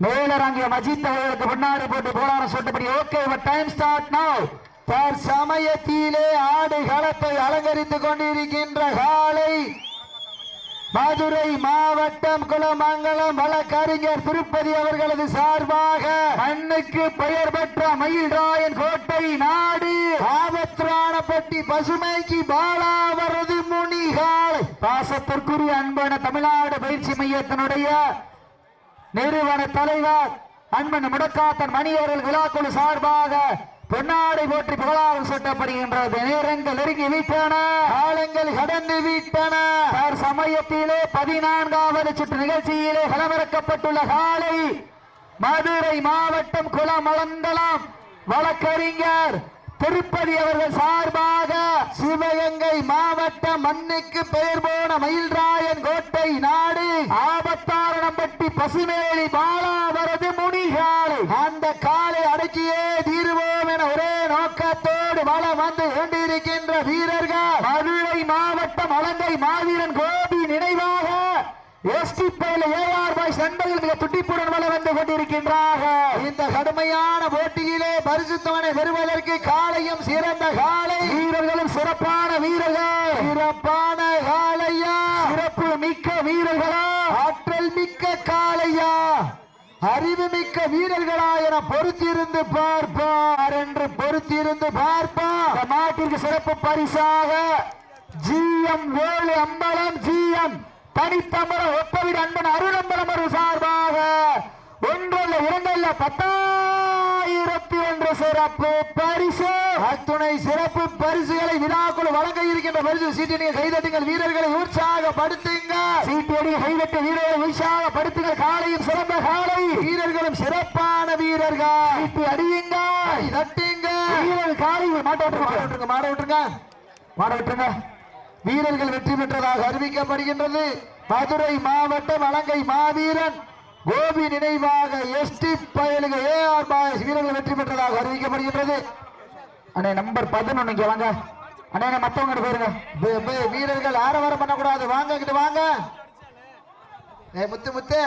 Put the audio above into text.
மேலரங்கிய மஜித் அவர்களுக்கு முன்னாடி போட்டு போலாரம் சொன்னபடி ஓகே டைம் ஸ்டார்ட் நவ் தற்சமயத்திலே ஆடு களத்தை அலங்கரித்துக் கொண்டிருக்கின்ற காலை மதுரை மாவட்டம் குலமங்கலம் வழக்கறிஞர் திருப்பதி அவர்களது சார்பாக மண்ணுக்கு பெயர் பெற்ற மயில்ராயன் கோட்டை நாடு ஆபத்ராணப்பட்டி பசுமைக்கு பாலாவரது முனி காலை பாசத்திற்குரிய அன்பான தமிழ்நாடு பயிற்சி மையத்தினுடைய நிறுவன தலைவர் அன்பன் முடக்காத்தன் மணி அவர்கள் விழாக்குழு சார்பாக பொன்னாடை போற்றி புகழாரம் சூட்டப்படுகின்றது. நேரங்கள் நெருங்கி விட்டன. காலங்கள் கடந்து விட்டன. சமயத்திலே பதினான்காவது சுற்று நிகழ்ச்சியிலே களமிறக்கப்பட்டுள்ள காலை மதுரை மாவட்டம் குளமலந்தலம் வழக்கறிஞர் திருப்பதி அவர்கள் சார்பாக சிவகங்கை மாவட்டம் மண்ணுக்கு பெயர் போன மயில்ராயன் கோட்டை நாடு பசுமேலி பாலா பாலாவரது முனிகாலை. அந்த காலை அடக்கியே தீருவோம் என ஒரே நோக்கத்தோடு வளம் வந்து கொண்டிருக்கின்ற வீரர்கள். மதுரை மாவட்டம் அலங்கை மாவீரன் கோபி நினைவாக எஸ்டி பயில ஏஆர் பாய் நண்பர்கள் மிக துட்டிப்புடன் வள வந்து கொண்டிருக்கின்றார்கள் இந்த கடுமையான போட்டியிலே பரிசுத்தவனை பெறுவதற்கு காலையும் சிறந்த காலை. வீரர்களும் சிறப்பான வீரர்கள். சிறப்பான காலையா? சிறப்பு மிக்க வீரர்களா? ஆற்றல் மிக்க காளையா அறிவு மிக்க வீரர்களா என பொறுத்திருந்து பார்ப்பார் என்று பொறுத்திருந்து பார்ப்பார் இந்த மாட்டிற்கு சிறப்பு பரிசாக ஜி எம் ஏழு அம்பலம் ஜி எம் தனித்தம்பரம் ஒப்பவிட அன்பன் அருளம்பலம் ஒரு சார்பாக ஒன்றல்ல இரண்டல்ல பத்தாயிரத்தி ஒன்று சிறப்பு பரிசு. அத்துணை சிறப்பு பரிசுகளை விழாக்குழு வழங்க இருக்கின்ற பரிசு சீட்டினை கைதட்டுங்கள் வீரர்களை உற்சாகப்படுத்துங்க சீட்டடி கைவிட்ட வீரர்கள் உற்சாகப்படுத்துங்கள் காலையும் சிறந்த காலை. வீரர்களும் சிறப்பான வீரர்கள். சீட்டு அடியுங்க. தட்டுங்க. வீரர்கள் காலை மாட்ட மாட விட்டுருங்க மாட விட்டுருங்க. மாட விட்டுருங்க. வீரர்கள் வெற்றி பெற்றதாக அறிவிக்கப்படுகின்றது. மதுரை மாவட்டம் அலங்கை மாவீரன் கோபி நினைவாக எஸ்டி பயலுக ஏஆர் பாயஸ் வீரர்கள் வெற்றி பெற்றதாக அறிவிக்கப்படுகின்றது. அண்ணே நம்பர் பதினொன்னு இங்க வாங்க. அண்ணா மத்தவங்க போயிருங்க. வீரர்கள் ஆரவாரம் பண்ணக்கூடாது. வாங்க கிட்ட வாங்க. முத்து முத்து.